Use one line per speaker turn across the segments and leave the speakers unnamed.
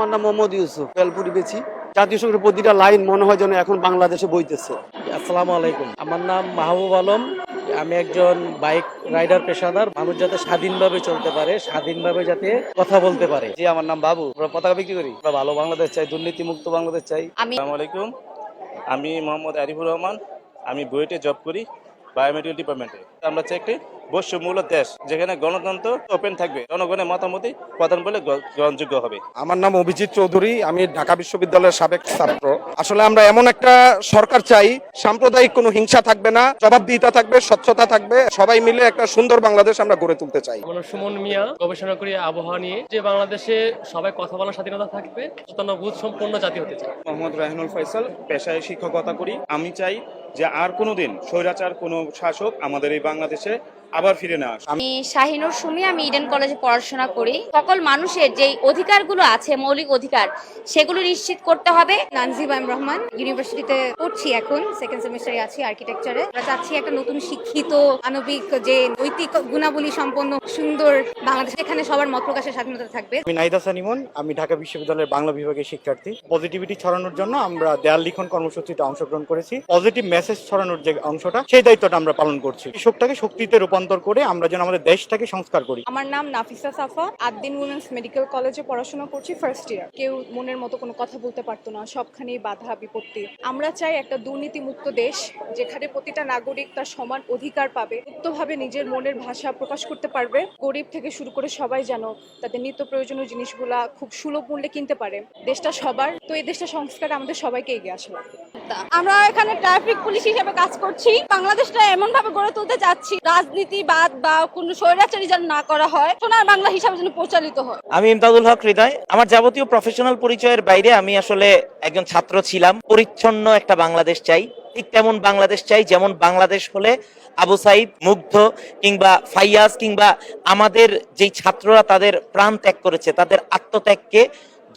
আমার নাম মোহাম্মদ ইউসুফ বেলপুরি বেছি জাতীয় সঙ্গীতের প্রতিটা লাইন মনে হয় যেন এখন বাংলাদেশে বইতেছে।
আসসালামু আলাইকুম। আমার নাম মাহবুব আলম। আমি একজন বাইক রাইডার পেশাদার। মানুষ যাতে স্বাধীনভাবে চলতে পারে স্বাধীনভাবে যাতে কথা বলতে পারে।
জি আমার নাম বাবু। আমরা পতাকা বিক্রি করি। আমরা ভালো বাংলাদেশ চাই দুর্নীতি মুক্ত বাংলাদেশ চাই।
আমি
আসসালামু আলাইকুম। আমি মোহাম্মদ আরিফুর রহমান। আমি বুয়েটে জব করি বায়োমেডিকেল ডিপার্টমেন্টে। আমরা চাই একটি বৈশ্যমূলক দেশ যেখানে গণতন্ত্র ওপেন থাকবে। জনগণের মতামতই প্রধান বলে গ্রহণযোগ্য হবে।
আমার নাম অভিজিৎ চৌধুরী আমি ঢাকা বিশ্ববিদ্যালয়ের সাবেক ছাত্র। আসলে আমরা এমন একটা সরকার চাই সাম্প্রদায়িক কোনো হিংসা থাকবে না জবাবদিহিতা থাকবে স্বচ্ছতা থাকবে সবাই মিলে একটা সুন্দর বাংলাদেশ আমরা গড়ে তুলতে চাই।
আমার সুমন মিয়া গবেষণা করি আবহাওয়া নিয়ে। যে বাংলাদেশে সবাই কথা বলার স্বাধীনতা থাকবে বুধ সম্পূর্ণ জাতি হতে চায়
মোহাম্মদ রাহিনুল ফয়সাল পেশায় শিক্ষকতা করি। আমি চাই যে আর কোনোদিন স্বৈরাচার কোনো শাসক আমাদের এই বাংলাদেশে আবার ফিরে না আসুক।
আমি শাহিনুর সুমি আমি ইডেন কলেজে পড়াশোনা করি। সকল মানুষের যে অধিকারগুলো আছে মৌলিক অধিকার সেগুলো নিশ্চিত করতে হবে।
নানজিব আইম রহমান ইউনিভার্সিটিতে পড়ছি এখন সেকেন্ড সেমিস্টারে আছি আর্কিটেকচারে আমরা চাচ্ছি একটা নতুন শিক্ষিত মানবিক যে নৈতিক গুণাবলী সম্পন্ন সুন্দর বাংলাদেশ। এখানে সবার মত প্রকাশের স্বাধীনতা থাকবে।
আমি নাইদা সানিমন আমি ঢাকা বিশ্ববিদ্যালয়ের বাংলা বিভাগের শিক্ষার্থী। পজিটিভিটি ছড়ানোর জন্য আমরা দেয়াল লিখন কর্মসূচিতে অংশগ্রহণ করেছি। পজিটিভ মেসেজ ছড়ানোর যে অংশটা সেই দায়িত্বটা আমরা পালন করছি। কৃষকটাকে শক্তিতে রূপান্তর করে আমরা যেন আমাদের দেশটাকে সংস্কার করি।
আমার নাম নাফিসা সাফা। আদ্দিন উমেন্স মেডিকেল কলেজে পড়াশোনা করছি ফার্স্ট ইয়ার কেউ মনের মতো কোনো কথা বলতে পারতো না, সবখানেই বাধা, বিপত্তি। আমরা চাই একটা দুর্নীতিমুক্ত দেশ, যেখানে প্রতিটা নাগরিক তার সমান অধিকার পাবে মুক্তভাবে নিজের মনের ভাষা প্রকাশ করতে পারবে। গরিব থেকে শুরু করে সবাই যেন তাদের নিত্য প্রয়োজনীয় জিনিসগুলা খুব সুলভ মূল্যে কিনতে পারে। দেশটা সবার, তো এই দেশটা সংস্কার আমাদের সবাইকে এগিয়ে আসা
আমরা এখানে ট্রাফিক পুলিশ হিসেবে কাজ করছি। বাংলাদেশটা এমন ভাবে গড়ে তুলতে যাচ্ছি রাজনীতিবাদ বা কোনো স্বৈরাচারী যেন না করা হয়, সোনার বাংলা হিসাবে যেন প্রচারিত হয়।
আমি ইমতাদুল হক হৃদয়। আমার যাবতীয় প্রফেশনাল পরিচয়ের বাইরে আমি আসলে একজন ছাত্র ছিলাম। পরিচ্ছন্ন একটা বাংলাদেশ চাই। ঠিক তেমন বাংলাদেশ চাই যেমন বাংলাদেশ হলে আবু সাইদ, মুগ্ধ কিংবা ফাইয়াজ কিংবা আমাদের যেই ছাত্ররা তাদের প্রাণ ত্যাগ করেছে, তাদের আত্মত্যাগকে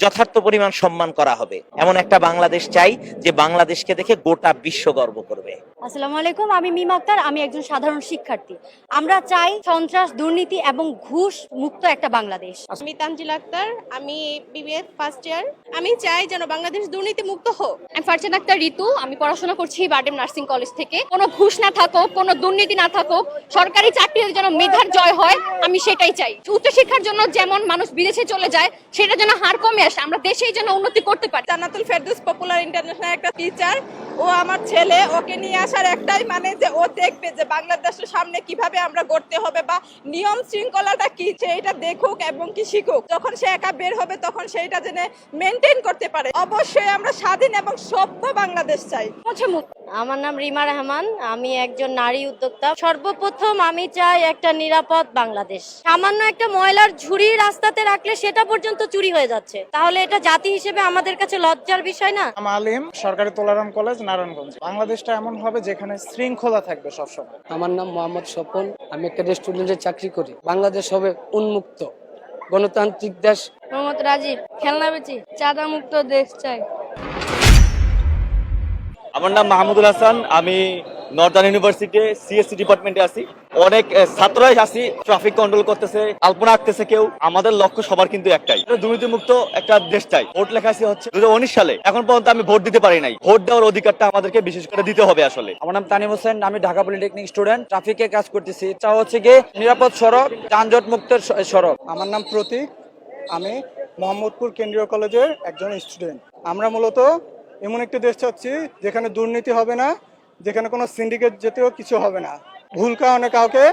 যথার্থ পরিমাণ সম্মান করা হবে। এমন একটা বাংলাদেশ চাই যে বাংলাদেশকে দেখে গোটা বিশ্ব গর্ব করবে।
আসসালামু আলাইকুম আমি মিম আক্তার আমি একজন সাধারণ শিক্ষার্থী। আমরা চাই সন্ত্রাস দুর্নীতি এবং ঘুষ মুক্ত একটা বাংলাদেশ।
আমি তানজিল আক্তার আমি বিবিএ ফার্স্ট ইয়ার আমি চাই যেন বাংলাদেশ দুর্নীতি মুক্ত হোক।
আমি ফারজান আক্তার ঋতু আমি পড়াশোনা করছি বার্ডেম নার্সিং কলেজ থেকে। কোনো ঘুষ না থাকুক কোনো দুর্নীতি না থাকুক সরকারি চাকরির যেন মেধার জয় হয় আমি সেটাই চাই। উচ্চশিক্ষার জন্য যেমন মানুষ বিদেশে চলে যায় সেটা যেন হার কমে আসে। আমরা দেশেই যেন উন্নতি করতে পারি।
জান্নাতুল ফেরদৌস পপুলার ইন্টারন্যাশনাল একটা টিচার ও আমার ছেলে ওকে নিয়ে আসার একটাই মানে যে ও দেখবে যে বাংলাদেশের সামনে কীভাবে আমরা গড়তে হবে বা নিয়ম শৃঙ্খলাটা কি, সেইটা দেখুক এবং কি শিখুক। যখন সে একা বের হবে, তখন সেইটা যেন মেনটেন করতে পারে। অবশ্যই আমরা স্বাধীন এবং সভ্য বাংলাদেশ চাই।
মুছে। আমার নাম রিমা রহমান আমি একজন নারী উদ্যোক্তা। সর্বপ্রথম আমি চাই একটা নিরাপদ বাংলাদেশ। সামান্য একটা ময়লার ঝুড়ি রাস্তাতে রাখলে সেটা পর্যন্ত চুরি হয়ে যাচ্ছে। তাহলে এটা জাতি হিসেবে আমাদের কাছে লজ্জার বিষয় না?
আমি আলিম সরকারি তোলারাম কলেজ নারায়ণগঞ্জ। বাংলাদেশটা এমন হবে যেখানে শৃঙ্খলা থাকবে সবসময়।
আমার নাম মোহাম্মদ স্বপন আমি একটা রেস্টুরেন্টে চাকরি করি। বাংলাদেশ হবে উন্মুক্ত। গণতান্ত্রিক দেশ।
মোহাম্মদ রাজীব খেলনা বেচি চাঁদা মুক্ত দেশ চাই।
আমার নাম মাহমুদুল হাসান আমি নর্দার্ন ইউনিভার্সিটি সিএসসি ডিপার্টমেন্টে আছি। অনেক ছাত্রই আছি ট্রাফিক কন্ট্রোল করতেছে কল্পনা আঁকতেছে কেউ আমাদের লক্ষ্য সবার কিন্তু একটাই। দুর্নীতিমুক্ত একটা দেশ চাই। ভোট লেখা আছে হচ্ছে দু সালে। এখন পর্যন্ত আমি ভোট দিতে পারি নাই। ভোট দেওয়ার অধিকারটা আমাদেরকে বিশেষ করে দিতে হবে আসলে।
আমার নাম তানিম হোসেন আমি ঢাকা পলিটেকনিক স্টুডেন্ট। ট্রাফিকে কাজ করতেছি। তা হচ্ছে গিয়ে নিরাপদ সড়ক যানজট মুক্ত সড়ক।
আমার নাম প্রতীক। আমি মোহাম্মদপুর কেন্দ্রীয় কলেজের একজন স্টুডেন্ট। আমরা মূলত এমন একটি দেশ চাচ্ছি যেখানে দুর্নীতি হবে না, যেখানে কোনো সিন্ডিকেট জাতীয় কিছু হবে না। ভুল কারণে কাউকে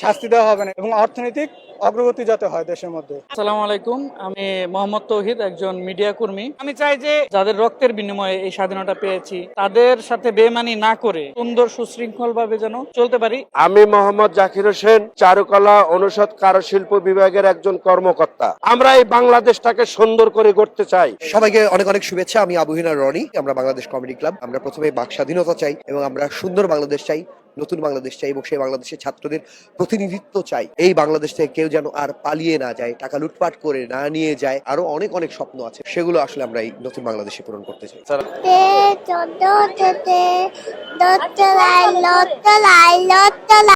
শাস্তি দেওয়া হবে না এবং অর্থনৈতিক অগ্রগতি যাতে হয় দেশের মধ্যে।
আসসালামু আলাইকুম আমি মোহাম্মদ তৌহিদ একজন মিডিয়া কর্মী। আমি চাই যে যাদের রক্তের বিনিময়ে এই স্বাধীনতা পেয়েছি তাদের সাথে বেমানি না করে সুন্দর সুশৃঙ্খল ভাবে যেন চলতে পারি।
আমি মোহাম্মদ জাকির হোসেন চারুকলা অনুষদ কারুশিল্প বিভাগের একজন কর্মকর্তা। আমরা এই বাংলাদেশটাকে সুন্দর করে গড়তে চাই।
সবাইকে অনেক অনেক শুভেচ্ছা। আমি আবহিনা রনি আমরা বাংলাদেশ কমেডি ক্লাব। আমরা প্রথমে বাক স্বাধীনতা চাই এবং আমরা সুন্দর বাংলাদেশ চাই। নতুন বাংলাদেশ চাই এবং সেই বাংলাদেশের ছাত্রদের প্রতিনিধিত্ব চাই এই বাংলাদেশ থেকে কেউ যেন আর পালিয়ে না যায় টাকা লুটপাট করে না নিয়ে যায় আরও অনেক অনেক স্বপ্ন আছে সেগুলো আসলে আমরা এই নতুন বাংলাদেশে পূরণ করতে চাই